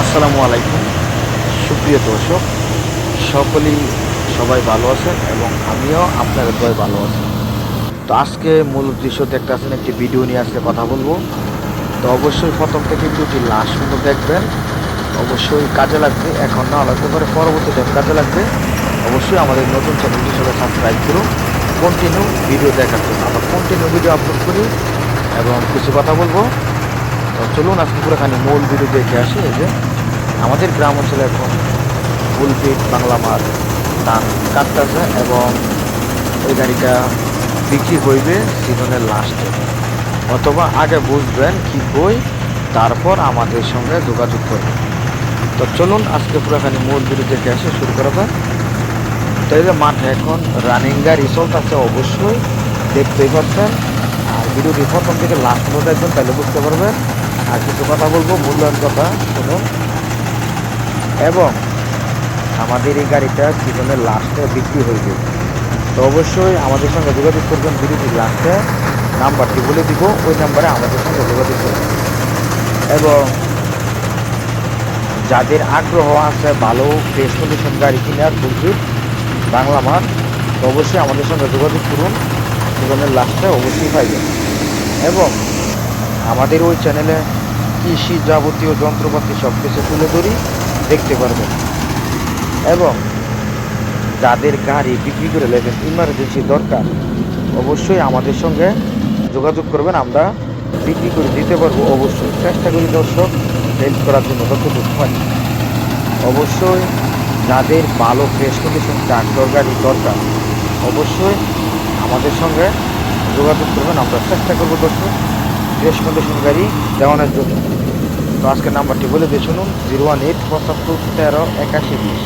আসসালামু আলাইকুম। সুপ্রিয় দর্শক, সকলেই সবাই ভালো আছেন এবং আমিও আপনাদের সবাই ভালো আছি। তো আজকে মূল উদ্দেশ্য দেখতে আছেন একটি ভিডিও নিয়ে আজকে কথা বলব। তো অবশ্যই প্রথম থেকে ভিডিওটি লাস্ট পর্যন্ত দেখবেন, অবশ্যই কাজে লাগবে। এখন না লাগতে পারে পরবর্তীতে কাজে লাগবে। অবশ্যই আমাদের নতুন চ্যানেলটি সবাই সাবস্ক্রাইব করুন। কন্টিনিউ ভিডিও দেখার জন্য। আমরা কন্টিনিউ ভিডিও আপলোড করি এবং কিছু কথা বলব। চলুন আজকে পুরোখানি মূল ভিডিও দেখে আসি। এই যে আমাদের গ্রাম অঞ্চলে এখন ফুলপিট বাংলা মাছ, ধান কাটতেছে এবং ওই গাড়িটা বিক্রি হইবে সিজনের লাস্টে অথবা আগে বুঝবেন কি বই তারপর আমাদের সঙ্গে যোগাযোগ করবেন। তো চলুন আজকে পুরোখানি মূল ভিডিও দেখে আসি, শুরু করা যাক। তো এই যে মাঠে এখন রানিং গাড়ি চলতেছে অবশ্যই, দেখতেই পাচ্ছেন। আর ভিডিওটি প্রথম থেকে লাস্ট পর্যন্ত দেখবেন, তাহলে বুঝতে পারবেন আর কিছু কথা বলব মূল্যায়ন কথা শুনুন এবং আমাদের এই গাড়িটা সিজনের লাস্টে বিক্রি হইবে। তো অবশ্যই আমাদের সঙ্গে যোগাযোগ করবেন ভিডিওটি লাস্টে নাম্বারটি বলে দিব, ওই নাম্বারে আমাদের সঙ্গে যোগাযোগ করবেন। এবং যাদের আগ্রহ আছে ভালো ফ্রেশ কন্ডিশন গাড়ি কেনার, বুঝবি, বাংলা মাঠ তো অবশ্যই আমাদের সঙ্গে যোগাযোগ করুন। জীবনের লাস্টে অবশ্যই পাইবেন। এবং আমাদের ওই চ্যানেলে কৃষি যাবতীয় যন্ত্রপাতি সব কিছু তুলে ধরি, দেখতে পারবেন। এবং যাদের গাড়ি বিক্রি করে নেবেন ইমার্জেন্সি দরকার, অবশ্যই আমাদের সঙ্গে যোগাযোগ করবেন, আমরা বিক্রি করে দিতে পারব। অবশ্যই চেষ্টা করি দর্শক হেল্প করার জন্য যতটুকু পারি। অবশ্যই যাদের ভালো ফ্রেশ কন্ডিশন ট্রাক্টর গাড়ি দরকার, অবশ্যই আমাদের সঙ্গে যোগাযোগ করবেন, আমরা চেষ্টা করব দর্শক। ফ্রেশ কন্ডিশন গাড়ি, দেওয়ানোর জন্য। তো আজকের নাম্বারটি বলে দিয়ে শুনুন জিরো ওয়ান এইট পঁচাত্তর, তেরো, একাশি, বিশ।